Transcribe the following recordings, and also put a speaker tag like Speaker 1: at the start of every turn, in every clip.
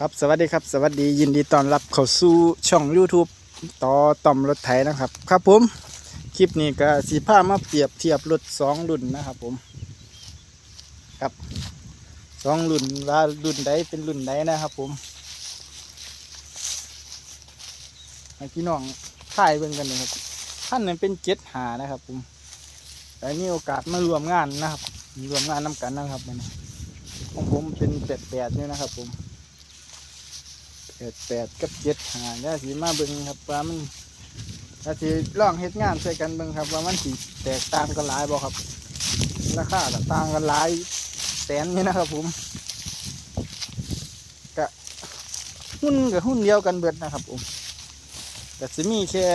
Speaker 1: ครับสวัสดีครับ สวัสดียินดีต้อนรับเข้าสู่ช่อง YouTube ต่อต่อมรถไถนะครับ ครับผม คลิปนี้ก็สีผ้ามาเปรียบเทียบรถสองรุ่นนะครับผมครับสองรุ่นว่ารุ่นใดเป็นรุ่นใดนะครับผมให้พี่น้องถ่ายเบิ่งกันนะครับท่านนั้นเป็นเจ็ดหานะครับ ผมแต่มีโอกาสมารวมงานนะครับรวมงานน้กันนะครับมันของผมเป็นแปดแปดนี่นะครับ ผม แปดแปดกับเจ็ดหาเนี่ยสีมาเบิ่งครับว่ามันถ้าสีลองเฮ็ดงานใส่กันเบิ่งครับ ว่ามันสีแตกต่างกันหลายบ่ครับราคาก็ต่างกันหลายแสนนี่นะครับ ผมกะหุ้นกับหุ้นเดียวกันเบิดนะครับ ผมแต่สิมีแค่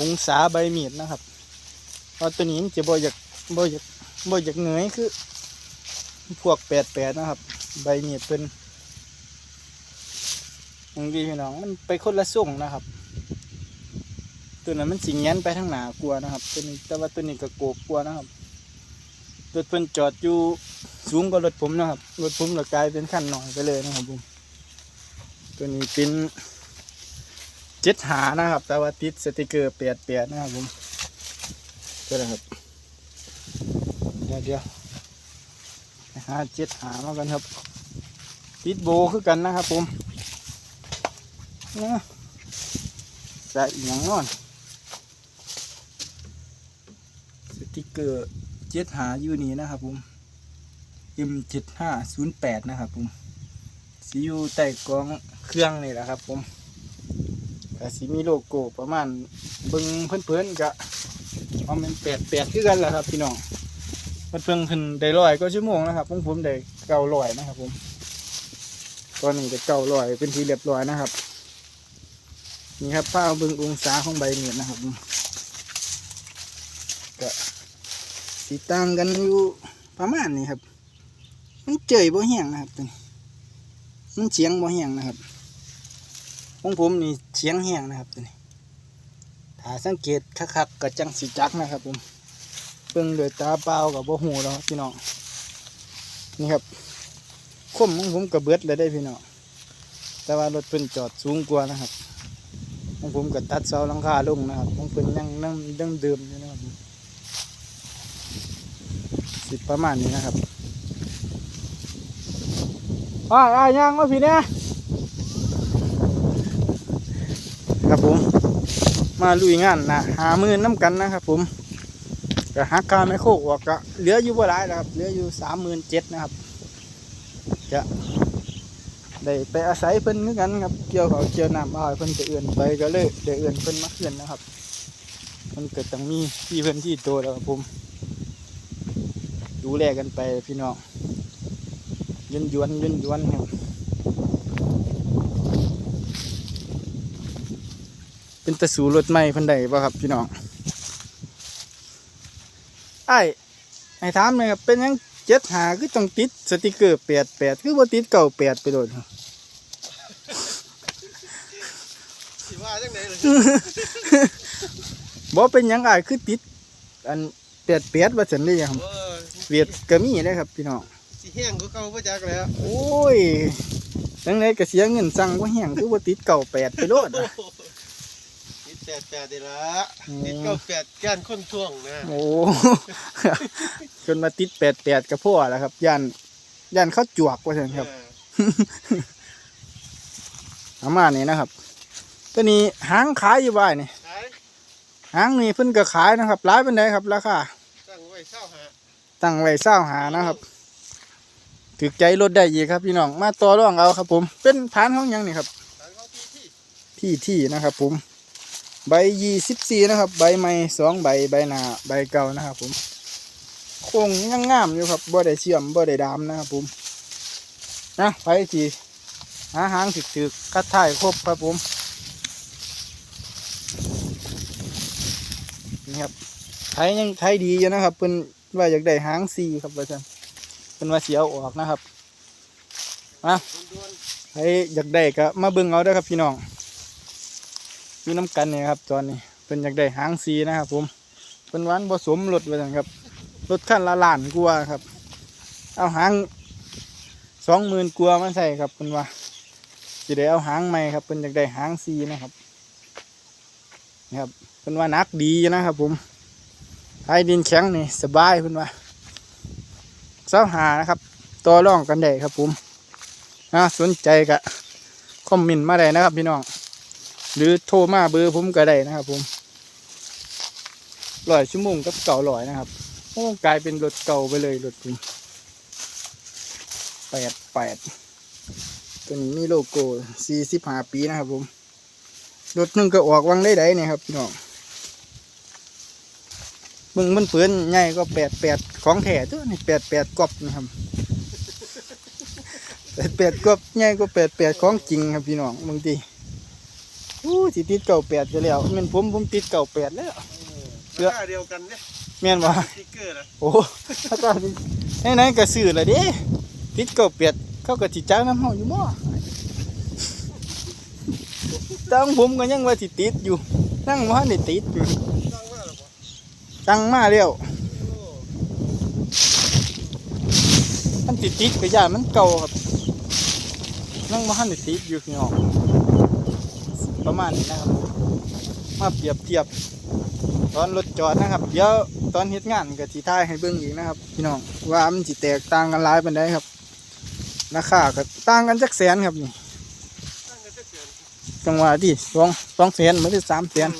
Speaker 1: องศาใบมีดนะครับเพราะตัวนี้จะบ่อยากบ่อยากบ่อยากเหนื่อยคือ พวกแปดแปดนะครับ ใบมีดเป็น บางทีพี่น้องมันไปคนละส่งนะครับ ตัวนั้นมันสิงเงี้ยนไปทางหนากลัวนะครับ ตัวนี้แต่ว่าตัวนี้ก็โกบกลัวนะครับรถเพิ่นจอดอยู่สูงกว่ารถผมนะครับรถผมก็กลายเป็นขั้นหน่อยไปเลยนะครับผมตัวนี้เป็นเจ็ดหานะครับ แต่ว่าติดสติกเกอร์เปียดเปียดนะครับผมตัวนะครับเดี๋ยวเดี๋ยวไปหาเจ็ดหามากันครับ ติดโบคือกันนะครับผม นะใส่อย่างนอน สติกเกอร์เจ็ดหาอยู่นี่นะครับผม M เจ็ดห้าศูนย์แปดนะครับผมสีอยู่ใต้กองเครื่องนี่แหละครับผมแต่สีมีโลโก้ประมาณเบิ้งเพื่อนๆกะเอาเป็นแปดแปดคือกันแหละครับพี่น้องเพิ่นเพิ่งขึ้นได้ร้อยก็ชั่วโมงนะครับผมผมได้เก้าร้อยนะครับผมตอนนี้ได้เก้าร้อยเป็นทีเรียบร้อยนะครับ นี่ครับผ้าเบิ่งองศาของใบเมียดนะครับก็สีต่างกันอยู่ประมาณนี้ครับ มันเจยบ่แห้งนะครับตัวนี้มันเฉียงบ่แห้งนะครับของผมนี่เฉียงแห้งนะครับตัวนี้ถ้าสังเกตคักๆก็จังสีจักนะครับผมเบิ่งด้วยตาเปล่ากับบ่หูแล้วครับพี่น้องนี่ครับคมของผมกระเบิดเลยได้พี่น้องแต่ว่ารถเพิ่นจอดสูงกว่านะครับ ของผมก็ตัดเสาหลังคาลงนะครับของเพิ่นยังนั่งดั้งเดิมอยู่นะครับสิประมาณนี้นะครับอ่าอ่ายังมาพี่เนี่ยครับผม มาลุยงานนะหามือน้ำกันนะครับ ผมก็หักคาไม่โคกออกก็เหลืออยู่บ่หลายนะครับเหลืออยู่สามหมื่นเจ็ดนะครับ จะ ได้ไปอาศัยเพิ่นคือกันครับเกี่ยวเขาวเกี่ยวน้ำอาให้เพิ่นจะเอื่นไปก็เลยได้เอื่นเพิ่นมาเอื่อนนะครับ มันเกิดต้องมีที่เพิ่นที่โตแล้วครับผม ดูแลกันไปพี่น้องยืนยวนยืนยวนครับเป็นตะสูรถใหม่เพิ่นได้ป่ะครับพี่น้องไอ้ไอ้ถามเลยครับเป็นยัง เจ็ดหาคือต้องติดสติกเกอร์แปดแปดคือว่าติดเก่าแปดไปโดนครับ
Speaker 2: สิว่าจังไหนเลย
Speaker 1: บ่เป็นหยังไอ้ายคือติด อันแปดแปดว่าสันเลยครับ
Speaker 2: โอ้ย
Speaker 1: เวียดก็มีนะครับพี่น้อง
Speaker 2: สิแห้งก็เก่าบ่จักแล้ว
Speaker 1: โอ้ยจังไดก็เสียเงินสั่งว่าแห้งคือว่าติดเก่าแปดไปโลดอะ
Speaker 2: ติ ดแปดแปดดีละติดเก้าแปดก้านคนท่วงนะ
Speaker 1: โอ้จนมาติดแปดแปดกับพ่อแล้วครับยันยันเขาจวกว่าสันครับ
Speaker 2: เออ
Speaker 1: ประมาณนี้นะครับตัวนี้หางขายอยู่บ้านนี่
Speaker 2: ขาย
Speaker 1: หางนี่เพิ่นก็ขายนะครับร้ายเป็นไดครับราคา
Speaker 2: ตั้งไว้เศร้าหา
Speaker 1: ตั้งไว้เศร้าหานะครับถือใจรถได้อีกครับพี่น้องมาต่อรองเอาครับผมเป็นฐานของหยังนี่ครับ
Speaker 2: ทางเขาที่ที่
Speaker 1: ที่ที่นะครับผม ใบยี่สิบสี่นะครับ ใบใหม่สองใบใบหนาใบเก่านะครับผมโค้งยังงามอยู่ครับบ่ได้เชื่อมบ่ได้ดามนะครับผมนะไปทีหาหางถึกถึกๆคัดถ่ายครบครับผมนี่ครับไทยยังไทยดีอยู่นะครับเพิ่นว่าอยากได้หางซีครับว่าซั่นเพิ่นว่าเสียออกนะครับ
Speaker 2: ด่วน
Speaker 1: ใครอยากได้ก็มาเบิ่งเอาเด้ครับพี่น้อง อยู่น้ำกันนี่ครับ ตอนนี้เป็นอยากได้หางซีนะครับผมเป็นวานผสมรถไปสั่นครับรถขั้นละล้านกว่าครับ เอาหางสองหมื่นกลัวมาใส่ครับเพิ่นว่าจะได้เอาหางใหม่ครับเพิ่นอยากได้หางซีนะครับนี่ครับเพิ่นว่านักดีนะครับ ผมไอ้ดินแข็งนี่สบายเพิ่นว่าเสาหานะครับต่อรองกันได้ครับผมนะสนใจกะคอมเมนต์มาได้นะครับพี่น้อง หรือโทรมาเบอร์ผมก็ได้นะครับ ผมร้อยชั่วโมงกับเก่าร้อยนะครับโอ้กลายเป็นรถเก่าไปเลยรถผมแปดแปดตัวนี้มีโลโก้สี่สิบห้าปีนะครับ ผมรถนึงก็ออกวังได้ไดเนี่ยครับพี่น้องมึงมันเปือนใหญ่ก็แปดแปดของแถตัวนี่แปดแปดกบนะครับแปดแปดกบใหญ่ก็แปดแปดของจริงครับพี่น้องบางที อู้สิติดเก่าแปดไปแล้วแมันผมผมติดเก่าแปดแล้วเพื่อ
Speaker 2: ราคาเดียวกันเนี่ย
Speaker 1: แม่นบ่
Speaker 2: สติ๊กเกอร์นะ
Speaker 1: โอ้ถ้าก็ไหนๆก็ซื้อเลยเดิติดเก่าแปดเขาก็จิจ้างน้ำเฮาอยู่บ่ตั้งผมก็ยังว่าสิติดอยู่นั่งว่าได้ติดอยู่
Speaker 2: ตั้งว่าหรือเปล่า
Speaker 1: ตั้งมาแล้ว
Speaker 2: โอ้
Speaker 1: มันติดติดก็ย่านมันเก่าครับนั่งว่าได้ติดอยู่พี่น้อง ประมาณนี้นะครับมาเปรียบเทียบ ตอนรถจอดนะครับ เดี๋ยวตอนเฮ็ดงานก็สิถ่ายให้เบิ่งอีกนะครับพี่น้องว่ามันสิแตกต่างกันหลายปานใดครับราคาก็ต่างกันจักแสนครับนี่
Speaker 2: ตั้งกันจะเกิน
Speaker 1: จังหวะที่สองสองแสนไม่ได้สามแสน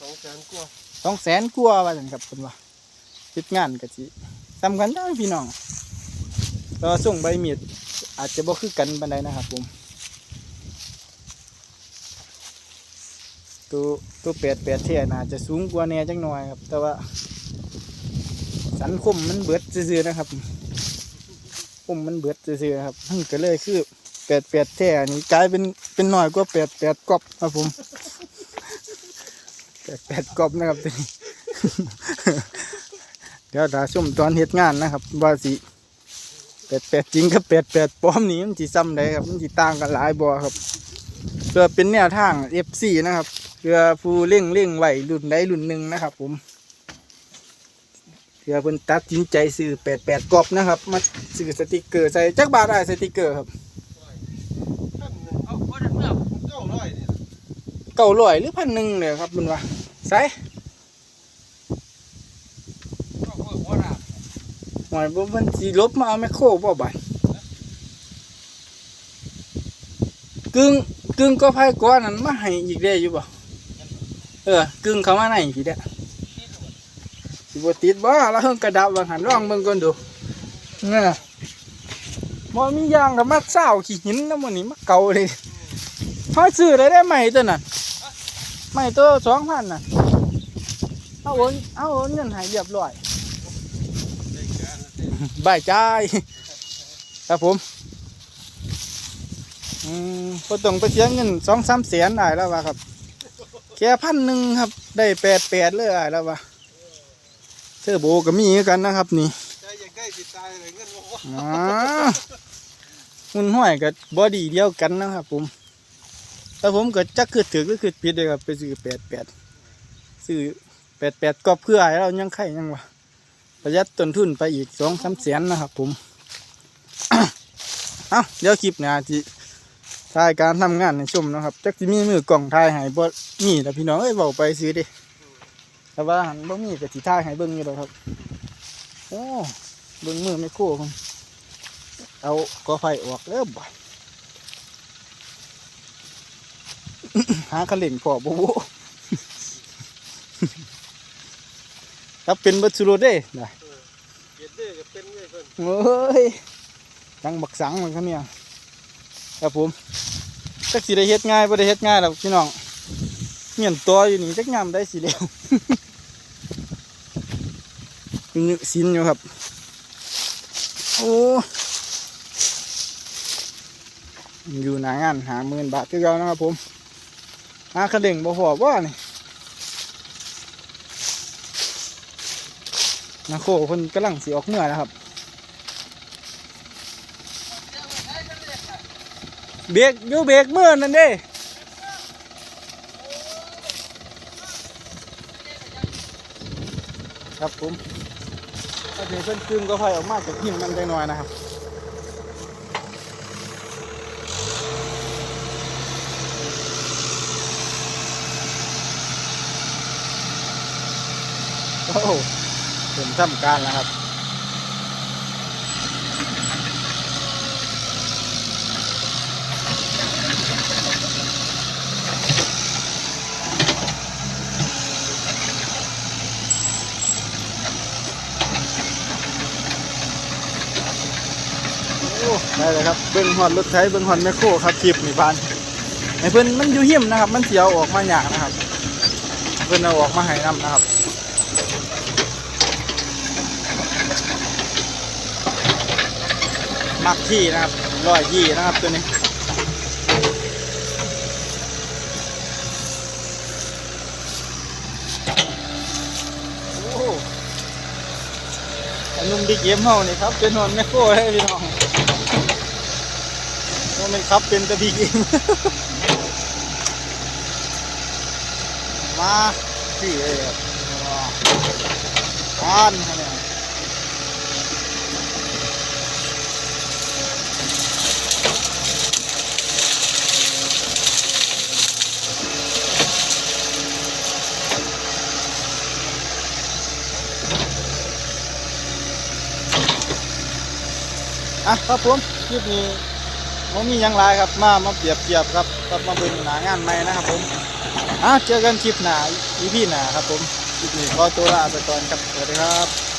Speaker 2: สองแสนกว่า
Speaker 1: สองแสนกว่าว่าจังครับเป็นว่าคิดงานก็สิสำคัญได้อพี่น้องก็ส่งใบมีดอาจจะบ่คือกันปานใดนะครับผม ตัวตัวแปดแปดเท่นาจะสูงกว่าแน่จังหน่อยครับ แต่ว่า สันคมมันเบิดซื่อๆนะครับคมมันเบิดซื่อๆครับมันก็เลยคือแปดแปดแท่นี่กลายเป็นเป็นหน่อยกว่าแปดแปดกอบครับผมแปดแปดกอบนะครับตัวนี้เดี๋ยวถ้าชมตอนเฮ็ดงานนะครับว่าสิแปดแปดจริงกับแปดแปดปลอมนี่มันสิซ้ำใดครับมันสิต่างกันหลายบ่อครับเพื่อเป็นแนวทาง FC นะครับ เพื่อผู้เร่งเร่งไหวรุ่นใดรุ่นหนึ่งนะครับ ผมเพื่อเพิ่นตัดสินใจซื้อแปดแปดกรอบนะครับ มาซื้อสติกเกอร์ใส่จักบาทได้สติกเกอร์ครับ
Speaker 2: เอาเพราะนั้นเมื่อเก้าร้อยเนี่ย
Speaker 1: เก้าร้อยหรือพันหนึ่งเลยครับมันว่าใส่
Speaker 2: ก็เพิ่มหัวหน้า
Speaker 1: หอยบ่มันสิลบมาเอาแมคโครบ่บาดกึ่งกึ่งก็ไผก้อนนั้นมาให้อีกได้อยู่บ่เออกึ่งเข้ามาในพี่เด้อสิบติดบ่แล้วเฮิงกระดับว่าหันลองเบิ่งก่อนดูเน่ะบ่มียางกับมาเศร้าขี้หินนำมื้อนี้มาเก่าเลยเฮาซื้อได้ได้ใหม่ตัวนั้นใหม่ตัว2,000น่ะเอาโอนเอาโอนเงินให้เรียบร้อยบายใจครับผมอืมพอต้องไปเสียเงินสองสามแสนได้แล้ววะครับ ค่พันหนึ่งครับ ได้แปดแปดเลยได้แล้ววะเทอร์โบก็มีคือกันนะครับ นี่
Speaker 2: ใจอยังใกล้สิตายเลยเงินบอกว่า
Speaker 1: อ๋อหุ่นห้อยกับบอดี้เดียวกันนะครับ ผมแต่ผมก็จักคือถือก็คือผิดเลยครับ ไปซื้อแปดแปดซื้อแปดแปดก็เพื่อให้เรายังไข่ยังวะประหยัดต้นทุนไปอีกสองสามแสนนะครับ ผม เอาเดี๋ยวคลิปหน้าที่ ถ่ายการทำงานในชมนะครับจักที่มีมือกล่องถ่ายให้บ่มีแต่พี่น้องเอ้ยเบาไปซื้อดิแต่ว่าหันบ่มีก็สิถ่ายให้เบิ่งอยู่แล้วครับ โอ้เบิ่งมือไม่โค้ผมเอากอไฟออกเริ่มบ่หาคันเล่นพอบ่บ่ครับเป็นเบัตสุโรเด้นะ
Speaker 2: เกียรติเด้อก็เป็นเงินเพิ่น
Speaker 1: เฮ้ยจังบักสังเหมือนกันเนี่ย ครับผมจักสิได้เฮ็ดง่ายบ่ได้เฮ็ดง่ายหรอกพี่น้องเงียนตัวอยู่นี่จักยามได้สิแล้วนึกสินอยู่ครับ โอ้อยู่หนางานหาหมื่นบาทคือเก่านะครับผมหาคะเด่งบ่พอบ่นี่นาโคนกำลังสิออกเมื่อนะครับ เบรกอยู่เบรกมือนั่นดิครับผมถ้าเพื่อนคึมก็ค่อยออกมาจากหิมมันได้หน่อยนะครับโอ้เห็นทำการนะครับ เลยครับเบิ้งหอดรถไถเบิ้งหอดแมคโครครับคลิปนี่บานไอ้เพิ่นมันอยู่หิมนะครับ มันเสียวออกมาหยากนะครับ เพิ่นเอาออกมาให้นํนะครับมักที่นะครับร้อยที่นะครับตัวนี้โอ้นุ่มดีเกมเฮานี่ครับเป็นหอนแมคโครให้พี่น้อง มันครับเป็นตะบีเกมมาพี่เลยครับทานครับเนี่ยอะครับผมคลิปนี้ ผมมียังไรครับมามาเปรียบเทียบครับกับมาเบิ่งหนางานใหม่นะครับผมอะเจอกันคลิปหน้าอีพีหน้าครับผมคลิปนี้ขอตัวลาไปก่อนครับสวัสดีครับ